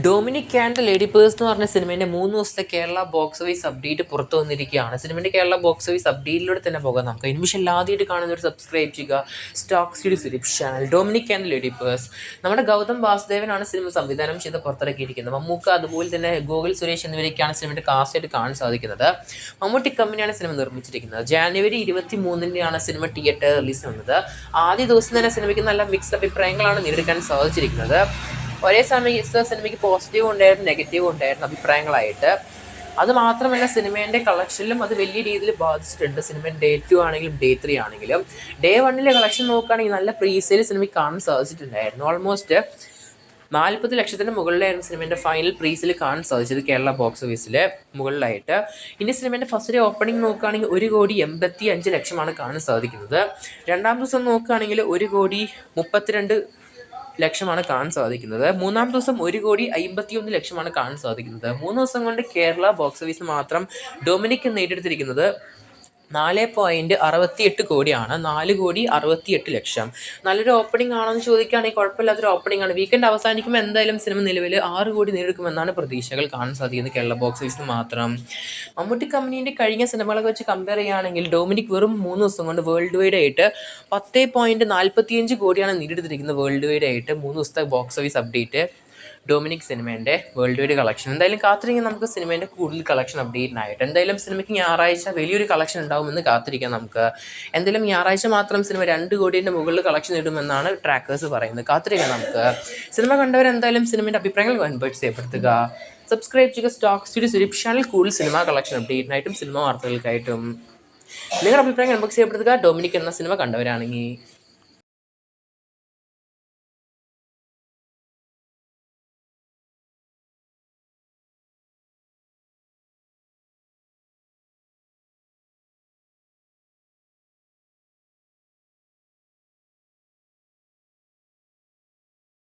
Dominic and lady purse എന്ന് പറഞ്ഞ സിനിമേന്റെ മൂന്ന് ദിവസത്തെ കേരള ബോക്സ് ഓഫീസ് അപ്ഡേറ്റ് പുറത്തു വന്നിരിക്കുകയാണ്. സിനിമേന്റെ കേരള ബോക്സ് ഓഫീസ് അപ്ഡേറ്റിലൂടെ തന്നെ പോകാം. നമുക്ക് ഇൻവിഷൻ ആദ്യമായിട്ട് കാണുന്നവർ സബ്സ്ക്രൈബ് ചെയ്യുക. Stock സുരിപ് channel Dominic and lady purse നമ്മുടെ ഗൗതം വാസുദേവനാണ് സിനിമ സംവിധാനം ചെയ്ത് പുറത്തിറക്കിയിരിക്കുന്നത്. മമ്മൂക്ക അതുപോലെ തന്നെ ഗോകുൽ സുരേഷ് എന്നിവരൊക്കെയാണ് സിനിമയുടെ കാസ്റ്റായിട്ട് കാണാൻ സാധിക്കുന്നത്. മമ്മൂട്ടി കമ്പനിയാണ് സിനിമ നിർമ്മിച്ചിരിക്കുന്നത്. ജാനുവരി ഇരുപത്തി മൂന്നിന്റെയാണ് സിനിമ തിയേറ്റർ റിലീസ് വന്നത്. ആദ്യ ദിവസം തന്നെ സിനിമയ്ക്ക് നല്ല മിക്സ് അഭിപ്രായങ്ങളാണ് നേരിടാൻ സാധിച്ചിരിക്കുന്നത്. ഒരേ സമയത്ത് സിനിമയ്ക്ക് പോസിറ്റീവ് ഉണ്ടായിരുന്നു നെഗറ്റീവ് ഉണ്ടായിരുന്നു അഭിപ്രായങ്ങളായിട്ട്. അത് മാത്രമല്ല സിനിമേന്റെ കളക്ഷനിലും അത് വലിയ രീതിയിൽ ബാധിച്ചിട്ടുണ്ട്. സിനിമ ഡേ ടു ആണെങ്കിലും ഡേ ത്രീ ആണെങ്കിലും. ഡേ വണ്ണിലെ കളക്ഷൻ നോക്കുകയാണെങ്കിൽ നല്ല പ്രീസെയിൽ സിനിമയ്ക്ക് കാണാൻ സാധിച്ചിട്ടുണ്ടായിരുന്നു. ഓൾമോസ്റ്റ് നാൽപ്പത് ലക്ഷത്തിന് മുകളിലായിരുന്നു സിനിമേന്റെ ഫൈനൽ പ്രീസിൽ കാണാൻ സാധിച്ചത് കേരള ബോക്സ് ഓഫീസിൽ മുകളിലായിട്ട്. ഇനി സിനിമേന്റെ ഫസ്റ്റ് ഡേ ഓപ്പണിംഗ് നോക്കുകയാണെങ്കിൽ ഒരു കോടി എൺപത്തി അഞ്ച് ലക്ഷമാണ് കാണാൻ സാധിക്കുന്നത്. രണ്ടാം ദിവസം നോക്കുകയാണെങ്കിൽ ഒരു കോടി മുപ്പത്തിരണ്ട് ലക്ഷമാണ് കാണാൻ സാധിക്കുന്നത്. മൂന്നാം ദിവസം ഒരു കോടി അമ്പത്തിയൊന്ന് ലക്ഷമാണ് കാണാൻ സാധിക്കുന്നത്. മൂന്ന് ദിവസം കൊണ്ട് കേരള ബോക്സ് ഓഫീസിൽ മാത്രം ഡൊമിനിക് നേടിയെടുത്തിരിക്കുന്നത് നാല് പോയിന്റ് അറുപത്തിയെട്ട് കോടിയാണ്. നാല് കോടി അറുപത്തിയെട്ട് ലക്ഷം. നല്ലൊരു ഓപ്പണിംഗ് ആണോ എന്ന് ചോദിക്കുകയാണെങ്കിൽ കുഴപ്പമില്ലാത്തൊരു ഓപ്പണിംഗ് ആണ്. വീക്കെൻഡ് അവസാനിക്കുമ്പോൾ എന്തായാലും സിനിമ നിലവിൽ ആറ് കോടി നേരിടുക്കുമെന്നാണ് പ്രതീക്ഷകൾ കാണാൻ സാധിക്കുന്നത് കേരള ബോക്സ് ഓഫീസിൽ മാത്രം. മമ്മൂട്ടി കമ്പനീന്റെ കഴിഞ്ഞ സിനിമകളൊക്കെ വെച്ച് കമ്പയർ ചെയ്യുകയാണെങ്കിൽ ഡൊമിനിക് വെറും മൂന്ന് ദിവസം കൊണ്ട് വേൾഡ് വൈഡ് ആയിട്ട് പത്ത് പോയിന്റ് നാൽപ്പത്തിയഞ്ച് കോടിയാണ് നേടിയെടുത്തിരിക്കുന്നത് വേൾഡ് വൈഡ് ആയിട്ട്. മൂന്ന് ദിവസത്തെ ബോക്സ് ഓഫീസ് അപ്ഡേറ്റ് ഡൊമിനിക് സിനിമേന്റെ വേൾഡ് വൈഡ് കളക്ഷൻ എന്തായാലും കാത്തിരിക്കാൻ നമുക്ക് സിനിമേന്റെ കൂടുതൽ കളക്ഷൻ അപ്ഡേറ്റിനായിട്ട് എന്തായാലും സിനിമയ്ക്ക് ഞായറാഴ്ച വലിയൊരു കളക്ഷൻ ഉണ്ടാവുമെന്ന് കാത്തിരിക്കാം നമുക്ക്. എന്തായാലും ഞായറാഴ്ച മാത്രം സിനിമ രണ്ട് കോടിയുടെ മുകളിൽ കളക്ഷൻ ഇടുമെന്നാണ് ട്രാക്കേഴ്സ് പറയുന്നത്. കാത്തിരിക്കാം നമുക്ക്. സിനിമ കണ്ടവരെന്തായാലും സിനിമേന്റെ അഭിപ്രായങ്ങൾ കൺവേർട്ട് ചെയ്യപ്പെടുത്തുക. സബ്സ്ക്രൈബ് ചെയ്യുക. സ്റ്റോക്ക് സ്റ്റുഡിയോ സുരിപ് ചാനൽ കൂടുതൽ സിനിമ കളക്ഷൻ അപ്ഡേറ്റിനായിട്ടും സിനിമ വാർത്തകൾക്കായിട്ടും. നിങ്ങളുടെ അഭിപ്രായം കൺബോക്സ് ചെയ്യപ്പെടുത്തുക. ഡൊമിനിക് എന്ന സിനിമ കണ്ടവരാണെങ്കിൽ